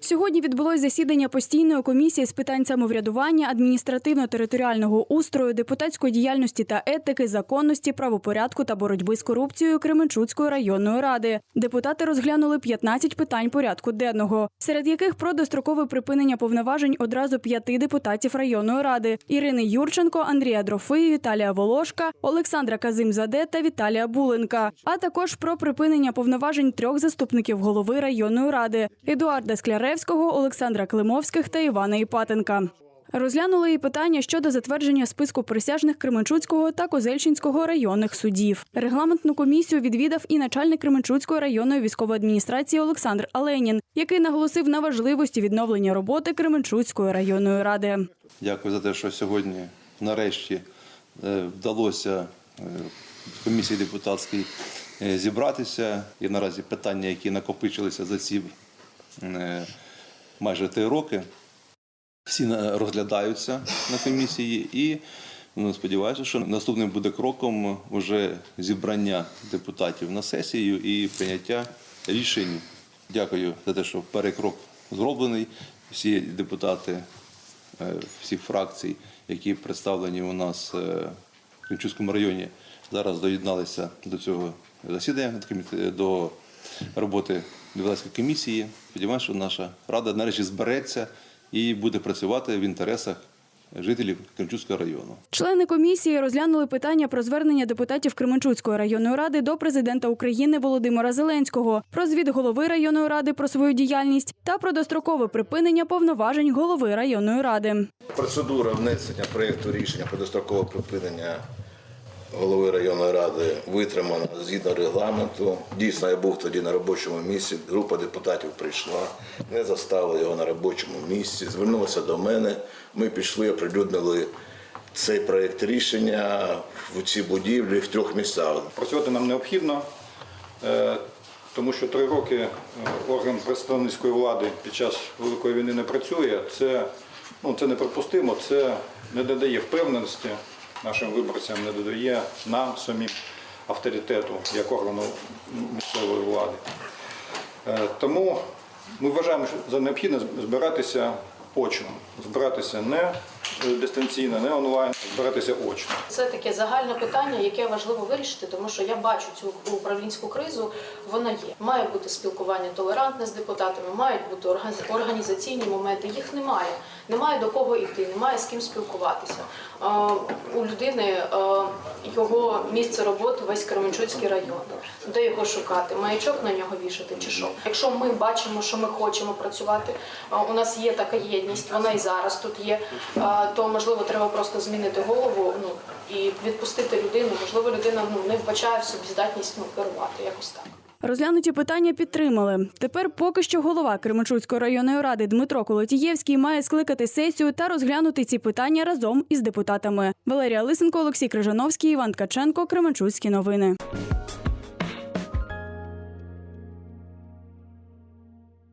Сьогодні відбулось засідання постійної комісії з питань самоврядування, адміністративно-територіального устрою, депутатської діяльності та етики, законності, правопорядку та боротьби з корупцією Кременчуцької районної ради. Депутати розглянули 15 питань порядку денного, серед яких про дострокове припинення повноважень одразу п'яти депутатів районної ради: Ірини Юрченко, Андрія Дрофи, Віталія Волошка, Олександра Казимзаде та Віталія Буленка, а також про припинення повноважень трьох заступників голови районної ради Едуарда Скляревського, Олександра Климовських та Івана Іпатенка. Розглянули і питання щодо затвердження списку присяжних Кременчуцького та Козельщинського районних судів. Регламентну комісію відвідав і начальник Кременчуцької районної військової адміністрації Олександр Аленін, який наголосив на важливості відновлення роботи Кременчуцької районної ради. Дякую за те, що сьогодні нарешті е, вдалося е, комісії депутатській е, зібратися. І наразі питання, які накопичилися за ці майже три роки, всі розглядаються на комісії і ну, сподіваюся, що наступним буде кроком вже зібрання депутатів на сесію і прийняття рішень. Дякую за те, що перекрок зроблений. Всі депутати е, всіх фракцій, які представлені у нас е, в Кримчуцькому районі, зараз доєдналися до цього засідання до роботи депутатської комісії. Сподіваюся, що наша рада нарешті збереться і буде працювати в інтересах жителів Кримчуцького району. Члени комісії розглянули питання про звернення депутатів Кременчуцької районної ради до президента України Володимира Зеленського, про звіт голови районної ради про свою діяльність та про дострокове припинення повноважень голови районної ради. Процедура внесення проєкту рішення про дострокове припинення голови районної ради витримана згідно регламенту. Дійсно, я був тоді на робочому місці. Група депутатів прийшла, не заставили його на робочому місці. Звернулися до мене. Ми пішли, оприлюднили цей проєкт рішення в цій будівлі в трьох місцях. Працювати нам необхідно, е, тому що три роки е, орган представницької влади під час Великої війни не працює. Це, ну, це неприпустимо, це не додає впевненості нашим виборцям, не додає нам самим авторитету як органу місцевої влади. Е, Тому ми вважаємо що за необхідне збиратися очно, збиратися не е, дистанційно, не онлайн, а збиратися очно. Це таке загальне питання, яке важливо вирішити, тому що я бачу цю управлінську кризу. Вона є. Має бути спілкування толерантне з депутатами, мають бути організаційні моменти. Їх немає. Немає до кого йти, немає з ким спілкуватися. У людини е, його місце роботи весь Кременчуцький район. Де його шукати? Маячок на нього вішати чи що? Якщо ми бачимо, що ми хочемо працювати, е, у нас є така єдність, вона і зараз тут є. е, То можливо треба просто змінити голову ну і відпустити людину. Можливо, людина ну не вбачає в собі здатність ну керувати якось так. Розглянуті питання підтримали. Тепер поки що голова Кременчуцької районної ради Дмитро Колотієвський має скликати сесію та розглянути ці питання разом із депутатами. Валерія Лисенко, Олексій Крижановський, Іван Ткаченко, Кременчуцькі новини.